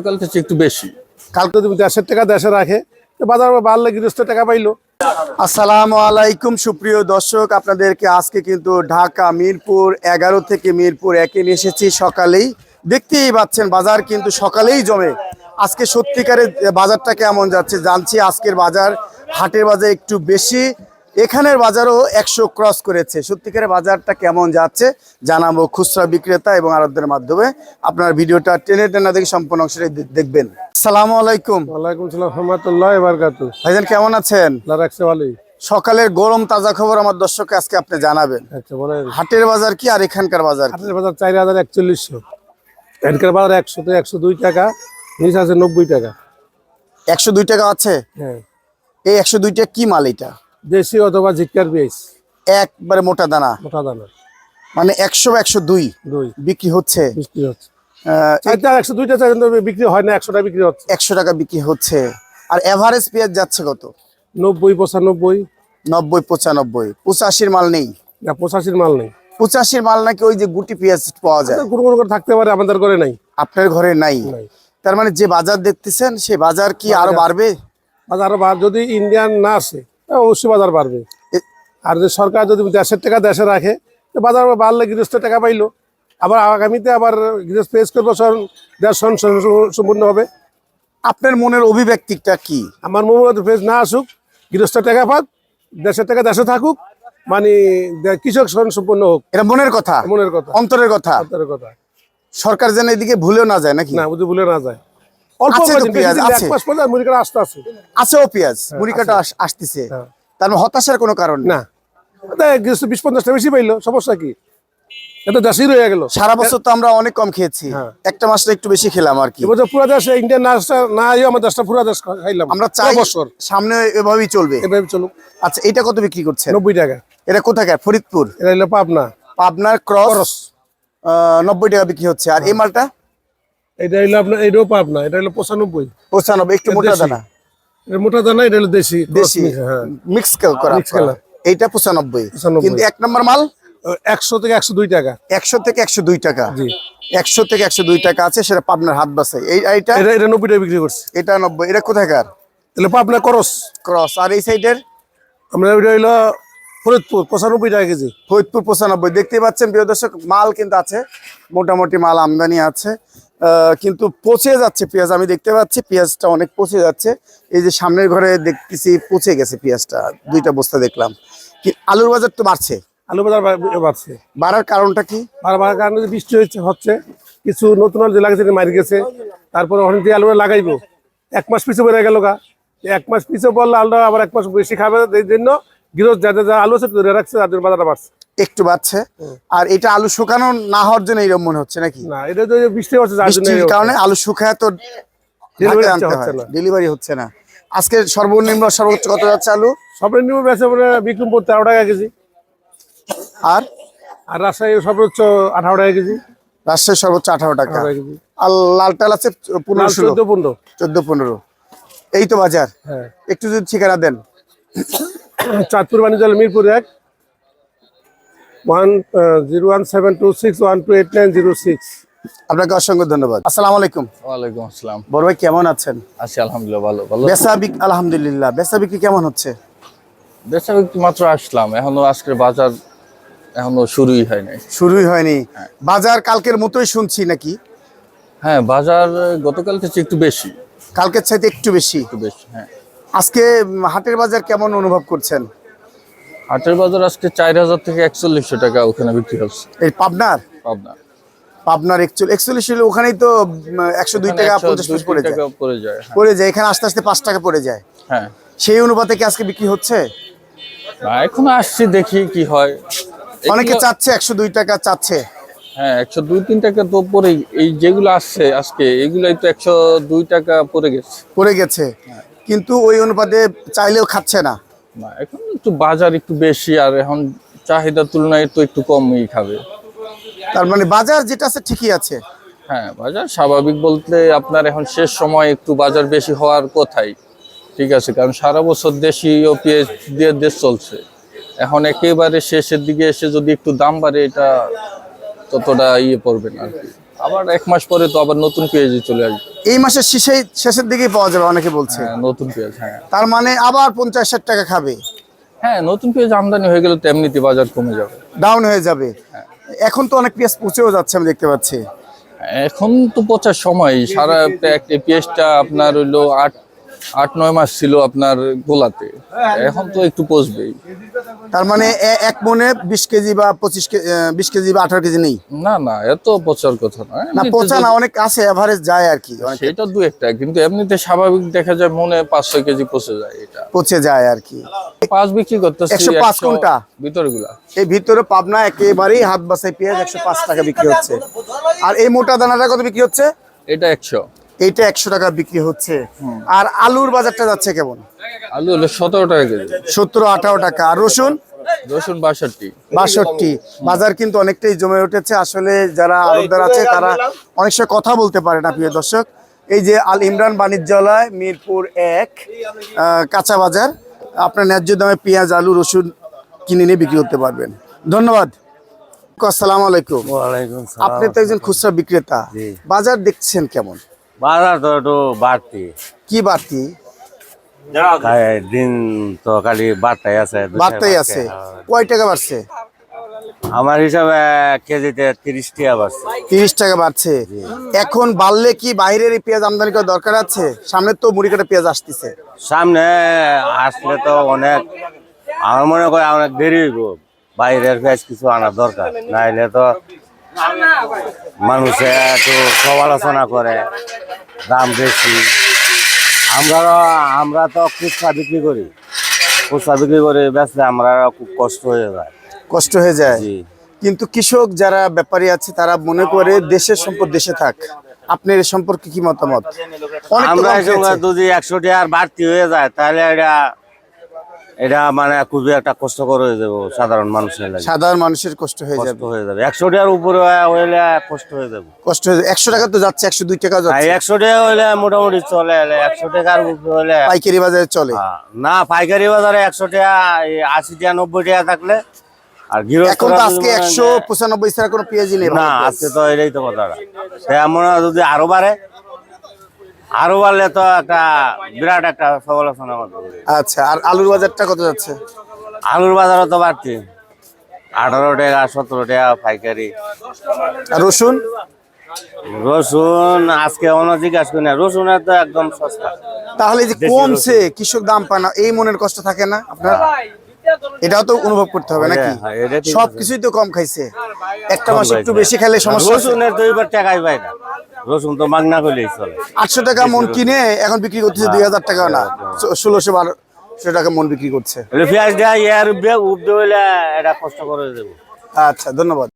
সকাল থেকে একটু বেশি। কালকে তুমি দেড়শো টাকা দেশে রাখে তো বাজার বাড়লে গৃহস্থ টাকা পাইলো। আসসালামু আলাইকুম সুপ্রিয় দর্শক আপনাদেরকে আজকে কিন্তু ঢাকা মিরপুর এগারো থেকে মিরপুর একে নিয়ে এসেছি সকালেই। দেখতেই পাচ্ছেন বাজার কিন্তু সকালেই জমে। আজকে সত্যিকারের বাজারটা কেমন যাচ্ছে জানছি আজকের বাজার হাটের বাজার একটু বেশি। এখানের বাজারও একশো ক্রস করেছে। সত্যিকারের বাজারটা কেমন যাচ্ছে জানাব খুচরা বিক্রেতা এবং আরবদের মাধ্যমে। আপনার ভিডিওটা টেনে টেনা দেখে সম্পূর্ণ দে- দেখবেন। আলাইকুম। ওয়ালাইকুম সালাম রহমতুল্লাহ ভাইজান কেমন আছেন? ভালোই। সকালের গরম তাজা খবর আমার দর্শককে আজকে আপনি জানাবেন। আচ্ছা হাটের বাজার কি আর এখানকার বাজার হাটের বাজার চার হাজার একচল্লিশশো। এখানকার বাজার একশো তো একশো দুই টাকা নিচ আছে নব্বই টাকা। একশো দুই টাকা আছে? হ্যাঁ। এই একশো দুই টাকা কি মাল এটা? দেশি অথবা জিক্কার বেশ। একবারে মোটা দানা? মোটা দানা। মানে একশো বা একশো দুই দুই। বিক্রি হচ্ছে? বিক্রি হচ্ছে। একশো দুইটা বিক্রি হয় না একশোটা বিক্রি হচ্ছে। একশো টাকা বিক্রি হচ্ছে। আর এভারেজ পেঁয়াজ যাচ্ছে কত? নব্বই পঁচানব্বই। নব্বই পঁচানব্বই। পঁচাশির মাল নেই? না পঁচাশির মাল নেই। পঁচাশির মাল নাকি ওই যে গুটি পেঁয়াজ পাওয়া যায়? কোনো কোনো করে থাকতে পারে আমাদের ঘরে নাই। আপনার ঘরে নাই? তার মানে যে বাজার দেখতেছেন সেই বাজার কি আরও বাড়বে? বাজার আরও বাড়- যদি ইন্ডিয়ান না আসে অবশ্যই বাজার বাড়বে। আর যদি সরকার যদি দেশের টাকা দেশে রাখে তো বাজার বাড়লে গৃহস্থ টাকা পাইলো। আবার আগামীতে আবার গৃহস্থ পেশ করব সম্পূর্ণ হবে। আপনার মনের অভিব্যক্তিটা কি? আমার মোহাম্মদ ফেজ না আসুক গৃহস্থ টাকা পাক দেশের টাকা দেশে থাকুক মানে কৃষক সম্পূর্ণ হোক। এটা মনের কথা? মনের কথা। অন্তরের কথা? অন্তরের কথা। সরকার যেন এদিকে ভুলেও না যায় নাকি? না বুঝে ভুলে না যায়। অল্প আছে পেঁয়াজ, আছে। আসতে আছে আছেও পেঁয়াজ মুড়ি আসতেছে। হ্যাঁ। তার মানে হতাশার কোনো কারণ না। বিশ পঞ্চাশটা বেশি পাইলো সমস্যা কি? এটা দেশেই রয়ে গেল। সারা বছর তো আমরা অনেক কম খেয়েছি। হ্যাঁ। একটা মাসটা একটু বেশি খেলাম আর কি। এবছর পুরা দেশে ইন্ডিয়ান নাচটা না আইও আমার দেশটা পুরা দেশ খাইলাম। আমরা চাই পুরো বছর। সামনে এভাবেই চলবে। এভাবে চলুক। আচ্ছা এটা কত বিক্রি করছে নব্বই টাকা। এটা কোথাকার? ফরিদপুর? এটা হলো পাবনা। পাবনার ক্রস? নব্বই টাকা বিক্রি হচ্ছে। আর এই মালটা? এটা হলো আপনার এটাও পাবনা এটা হলো পঁচানব্বই। পঁচানব্বই একটু মোটা। দানা। এটা মোটা দানা এটা হলো দেশি দেশি হ্যাঁ। মিক্স করা Mix করা। এইটা পঁচানব্বই। কিন্তু এক নম্বর মাল? একশো থেকে একশো দুই টাকা। একশো থেকে একশো দুই টাকা। জি। একশো থেকে একশো দুই টাকা আছে সেটা পাবনার হাত এইটা? এটা নব্বই টাকা বিক্রি করছে। এটা নব্বই এটা কোথাকার? তাহলে পাবনা করস ক্রস আর এই সাইডের আমরা এটা হইল ফরিদপুর পঁচানব্বই টাকা কেজি। ফরিদপুর পঁচানব্বই। দেখতে পাচ্ছেন প্রিয় দর্শক মাল কিন্তু আছে। মোটামুটি মাল আমদানি আছে। কিন্তু পচে যাচ্ছে পেঁয়াজ। আমি দেখতে পাচ্ছি পেঁয়াজটা অনেক পচে যাচ্ছে। এই যে সামনের ঘরে দেখতেছি পচে গেছে পেঁয়াজটা দুইটা বস্তা দেখলাম। কি আলুর বাজার তো বাড়ছে। আলু বাজার বাড়ছে। বাড়ার কারণটা কি? বাড়ার কারণে বৃষ্টি হচ্ছে হচ্ছে। কিছু নতুন আলু যে লাগাইছে মারি গেছে। তারপরে ওখানে দিয়ে আলু লাগাইবো। এক মাস পিছু বেড়ে গেল গা। এক মাস পিছু পড়লে আলুটা আবার এক মাস বেশি খাবে এই জন্য গৃহস্থ যাদের যা আলু আছে রাখছে তাদের বাজারটা বাড়ছে। একটু বাড়ছে। আর এটা আলু শুকানো না হওয়ার জন্য এইরকম মনে হচ্ছে নাকি? না এটা তো বৃষ্টি হচ্ছে বৃষ্টির কারণে আলু শুকায় তো। ডেলিভারি হচ্ছে না। আজকে সর্বনিম্ন সর্বোচ্চ কত যাচ্ছে আলু? নিয়ম বেছে পরে বিক্রমপুর তেরো টাকা কেজি। আর? আর রাজশাহী সর্বোচ্চ আঠারো টাকা কেজি। রাজশাহী সর্বোচ্চ আঠারো টাকা। আর লাল টাল আছে পনেরো চোদ্দ পনেরো। চোদ্দ পনেরো। এই তো বাজার। হ্যাঁ। একটু যদি ঠিকানা দেন। চাঁদপুর বাণিজ্য মিরপুর এক। One zero one seven two six one two eight nine zero six. আপনাকে অসংখ্য ধন্যবাদ। আসসালামু আলাইকুম। ওয়ালাইকুম আসসালাম। বড় ভাই কেমন আছেন? আছি আলহামদুলিল্লাহ ভালো। ভালো বেচা বিক আলহামদুলিল্লাহ বেচা বিক্রি কেমন হচ্ছে? বেচা বিক্রি মাত্র আসলাম এখনও আজকের বাজার এখনও শুরুই হয় নাই শুরুই হয়নি। বাজার কালকের মতোই শুনছি নাকি? হ্যাঁ বাজার গতকাল থেকে একটু বেশি। কালকের চাইতে একটু বেশি। একটু বেশি হ্যাঁ। আজকে হাটের বাজার কেমন অনুভব করছেন? হাটের বাজার আজকে চার হাজার থেকে একচল্লিশশো টাকা ওখানে বিক্রি হচ্ছে। এই পাবনার? পাবনা। পাবনার একচল্লিশ হলে ওখানেই তো একশো দুই টাকা পঞ্চাশ পড়ে যায়। টাকা পড়ে যায় হ্যাঁ। যায় এখানে আস্তে আস্তে পাঁচ টাকা পড়ে যায়। হ্যাঁ। সেই অনুপাতে কি আজকে বিক্রি হচ্ছে? না এখনও আসছি দেখি কি হয়। অনেকে চাচ্ছে একশো দুই টাকা চাচ্ছে। হ্যাঁ একশো দুই তিন টাকা তো পরে এই যেগুলো আসছে আজকে এগুলাই তো একশো দুই টাকা পড়ে গেছে। পড়ে গেছে। কিন্তু ওই অনুপাতে চাইলেও খাচ্ছে না। না এখন একটু বাজার একটু বেশি আর এখন চাহিদার তুলনায় তো একটু কমই খাবে। তার মানে বাজার যেটা আছে ঠিকই আছে? হ্যাঁ বাজার স্বাভাবিক বলতে আপনার এখন শেষ সময় একটু বাজার বেশি হওয়ার কথাই। ঠিক আছে কারণ সারা বছর দেশি ও পেঁয়াজ দিয়ে দেশ চলছে। এখন একেবারে শেষের দিকে এসে যদি একটু দাম বাড়ে এটা ততটা ইয়ে পড়বে না আর কি। আবার এক মাস পরে তো আবার নতুন পেঁয়াজ চলে আসবে। এই মাসের শেষে শেষের দিকেই পাওয়া যাবে অনেকে বলছে। হ্যাঁ নতুন পেঁয়াজ হ্যাঁ। তার মানে আবার পঞ্চাশ ষাট টাকা খাবে। হ্যাঁ নতুন পেঁয়াজ আমদানি হয়ে গেলে তো এমনিতে বাজার কমে যাবে। ডাউন হয়ে যাবে। এখন তো অনেক পেঁয়াজ পচেও যাচ্ছে আমি দেখতে পাচ্ছি। এখন তো পচার সময়। সারা একটা পেঁয়াজটা আপনার হইল আট আট নয় মাস ছিল আপনার গোলাতে। এখন তো একটু পচবেই তার মানে এক মনে বিশ কেজি বা পঁচিশ কেজি বিশ কেজি বা আঠারো কেজি নেই? না না এত পচার কথা না। না পচা না অনেক আছে এভারেজ যায় আর কি সেটা দু একটা কিন্তু এমনিতে স্বাভাবিক দেখা যায় মনে পাঁচ ছয় কেজি পচে যায় এটা। পচে যায় আর কি। পাঁচ বিক্রি করতে একশো পাঁচ কোনটা? ভিতরে গুলা এই ভিতরে পাবনা একেবারেই হাত বাসায় পেঁয়াজ একশো পাঁচ টাকা বিক্রি হচ্ছে। আর এই মোটা দানাটা কত বিক্রি হচ্ছে? এটা একশো। এইটা একশো টাকা বিক্রি হচ্ছে। আর আলুর বাজারটা যাচ্ছে কেমন? আলু হলো সতেরো টাকা কেজি। সতেরো আঠারো টাকা। আর রসুন? রসুন বাষট্টি। বাষট্টি। বাজার কিন্তু অনেকটাই জমে উঠেছে। আসলে যারা আড়তদার আছে তারা অনেক সময় কথা বলতে পারে না প্রিয় দর্শক। এই যে আল ইমরান বাণিজ্যালয় মিরপুর এক কাঁচা বাজার আপনার ন্যায্য দামে পেঁয়াজ আলু রসুন কিনে নিয়ে বিক্রি করতে পারবেন। ধন্যবাদ। আসসালামু আলাইকুম। আপনি তো একজন খুচরা বিক্রেতা। বাজার দেখছেন কেমন? বাজার তো একটু বাড়তি। কি বাড়তি? দিন তো খালি বাড়তাই আছে বাড়তেই আছে। কয় টাকা বাড়ছে? আমার হিসাবে কেজিতে তিরিশ টাকা বাড়ছে। তিরিশ টাকা বাড়ছে। এখন বাড়লে কি বাইরের পেঁয়াজ আমদানি করার দরকার আছে? সামনে তো মুড়ি কাটা পেঁয়াজ আসতেছে। সামনে আসলে তো অনেক আমার মনে করে অনেক দেরি হইব। বাইরের পেঁয়াজ কিছু আনার দরকার। নাইলে তো মানুষে একটু সমালোচনা করে দাম বেশি। আমরা আমরা তো খুচরা বিক্রি করি। খুচরা বিক্রি করে বেচলে আমরা খুব কষ্ট হয়ে যায়। কষ্ট হয়ে যায়। কিন্তু কৃষক যারা ব্যাপারী আছে তারা মনে করে দেশের সম্পদ দেশে থাক। আপনার সম্পর্কে কি মতামত? আমরা। যদি একশো টাকার বাড়তি হয়ে যায় তাহলে এটা এটা মানে খুবই একটা কষ্টকর হয়ে যাবে সাধারণ মানুষের লাগে। সাধারণ মানুষের কষ্ট হয়ে যাবে। হয়ে যাবে। একশো টাকার উপরে হইলে কষ্ট হয়ে যাবে। কষ্ট হয়ে যাবে। একশো টাকা তো যাচ্ছে একশো দুই টাকা যাচ্ছে। একশো টাকা হইলে মোটামুটি চলে একশো টাকার উপরে হইলে পাইকারি বাজারে চলে। হ্যাঁ, না পাইকারি বাজারে একশো টাকা আশি টাকা নব্বই টাকা থাকলে আর এখন তো আজকে একশো পঁচানব্বই ছাড়া কোনো পেঁয়াজই নেই না আজকে তো এটাই তো কথাটা তেমন যদি আরও বাড়ে আরও বাড়লে তো একটা বিরাট একটা সমালোচনা আচ্ছা আর আলুর বাজারটা কত যাচ্ছে? আলুর বাজারও তো বাড়তি। আঠারো টাকা সতেরো টাকা পাইকারি। রসুন? রসুন আজকে অন্য জিজ্ঞাসা করি না রসুনের তো একদম সস্তা। তাহলে যে কমছে কৃষক দাম পায় না এই মনের কষ্ট থাকে না আপনার? এটাও তো অনুভব করতে হবে নাকি? হ্যাঁ, আছে। সবকিছুই তো কম খাইছে। একটা মাস একটু বেশি খেলে সমস্যা রসুনের তো এবার টাকাই পাই না। রসুন তো মাগনা করলেই চলে। আটশো টাকা মন কিনে এখন বিক্রি করতেছে দুই হাজার টাকা না। ষোলোশো বারোশো টাকা মন বিক্রি করছে। পেঁয়াজ দেয় ইয়ার উপদে হইলে এটা কষ্ট করে দেবো। আচ্ছা ধন্যবাদ।